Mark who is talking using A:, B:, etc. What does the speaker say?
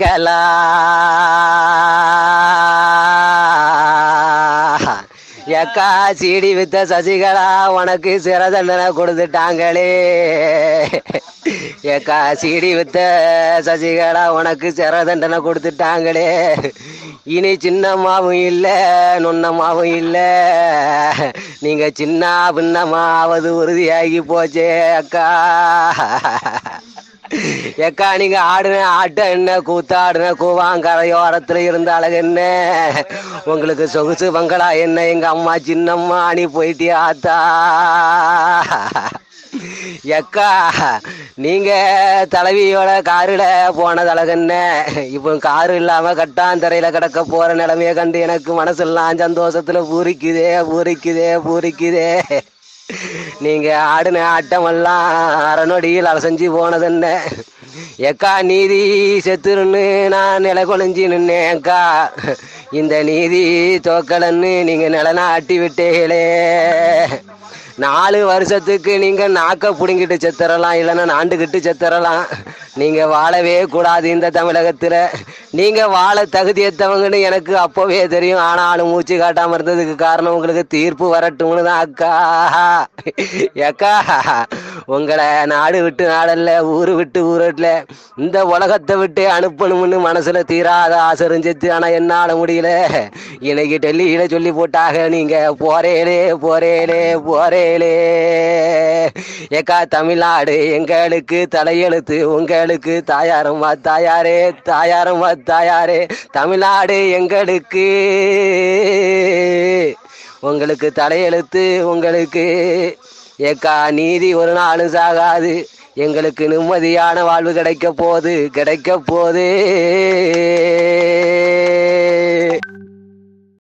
A: கலா எக்கா சீடி வித்த சசிகலா உனக்கு சிற தண்டனை கொடுத்துட்டாங்களே. ஏக்கா சீடி வித்த சசிகலா உனக்கு சிற தண்டனை கொடுத்துட்டாங்களே. இனி சின்னம்மாவும் இல்லை நுண்ணம்மாவும் இல்லை. நீங்க சின்ன பின்னமாவது உறுதியாகி போச்சே அக்கா. ஏக்கா நீங்க ஆடுன ஆட்ட என்ன? கூத்தாடுன கூவாங்கரையோரத்துல இருந்த அழகு என்ன? உங்களுக்கு சொகுசு பங்களா என்ன? எங்க அம்மா சின்னம்மா நீ போயிட்டியா ஆத்தா எக்கா நீங்க தலைவியோட காருல போன அழகு இப்போ காரு இல்லாம கட்டாந்தரையில கிடக்க போற நிலைமையை கண்டு எனக்கு மனசெல்லாம் சந்தோஷத்துல பூரிக்குதே பூரிக்குதே பூரிக்குதே. நீங்க ஆடின ஆட்டமெல்லாம் அறநொடியில் அலசஞ்சு போனது என்ன எக்கா நீதி செத்துருன்னு நான் நில கொலைஞ்சி நின்னேக்கா இந்த நீதி தோக்கலன்னு நீங்க நிலநாட்டி விட்டீங்களே. நாலு வருஷத்துக்கு நீங்க நாக்க புடுங்கிட்டு செத்துறலாம் இல்லைன்னா நாண்டுகிட்டு செத்துறலாம். நீங்க வாழவே கூடாது இந்த தமிழகத்துல. நீங்க வாழ தகுதியத்தவங்கன்னு எனக்கு அப்பவே தெரியும். ஆனாலும் மூச்சு காட்டாம இருந்ததுக்கு காரணம் உங்களுக்கு தீர்ப்பு வரட்டும்னு தான் அக்கா. அக்கா உங்களை நாடு விட்டு நாடல்ல ஊரு விட்டு ஊரட்ல இந்த உலகத்தை விட்டு அனுப்பணும்னு மனசுல தீராத ஆசை இருந்துச்சு. ஆனா என்னால முடியல. இன்னைக்கு டெல்லியில சொல்லி போட்டாக நீங்க போறேலே போறேலே போறேலே. ஏக்கா தமிழ்நாடு எங்களுக்கு தலையெழுத்து. உங்களுக்கு தாயாரம்மா தாயாரே தாயாரம்மா தாயாரே. தமிழ்நாடு எங்களுக்கு. உங்களுக்கு தலையெழுத்து உங்களுக்கு ஏக்கா நீதி ஒரு நாளும் சாகாது. எங்களுக்கு நிம்மதியான வாழ்வு கிடைக்க போகுது கிடைக்க போதே.